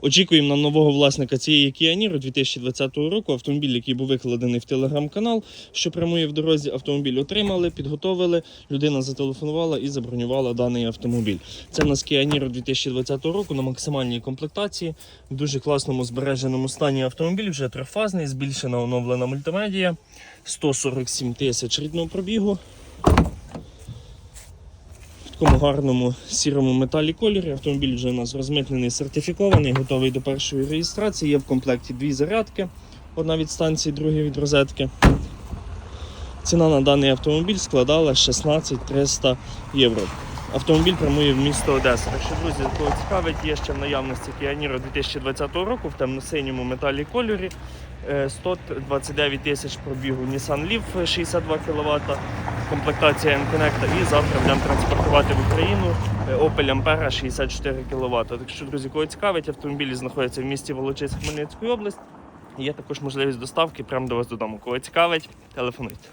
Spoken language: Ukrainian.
Очікуємо на нового власника цієї Niro 2020 року. Автомобіль, який був викладений в телеграм-канал, що прямує в дорозі. Автомобіль отримали, підготовили. Людина зателефонувала і забронювала даний автомобіль. Це в нас Niro 2020 року на максимальній комплектації, в дуже класному збереженому стані автомобіль, вже трьохфазний, збільшена оновлена мультимедія, 147 тисяч рідного пробігу. Такому гарному сірому металі кольорі. Автомобіль вже у нас розмитнений, сертифікований, готовий до першої реєстрації. Є в комплекті дві зарядки, одна від станції, друга від розетки. Ціна на даний автомобіль складала 16 300 євро. Автомобіль прямує в місто Одеса. Якщо друзі, кого цікавить, є ще в наявності Niro 2020 року в темно-синьому металі кольорі. Е, 129 тисяч пробігу Nissan Leaf 62 кВт, комплектація M-Connect і завтра будемо транспортувати в Україну е, Opel Ampera 64 кВт. Так що, друзі, кого цікавить, автомобілі знаходяться в місті Волочиськ Хмельницької області. Є також можливість доставки прямо до вас додому. Кого цікавить, телефонуйте.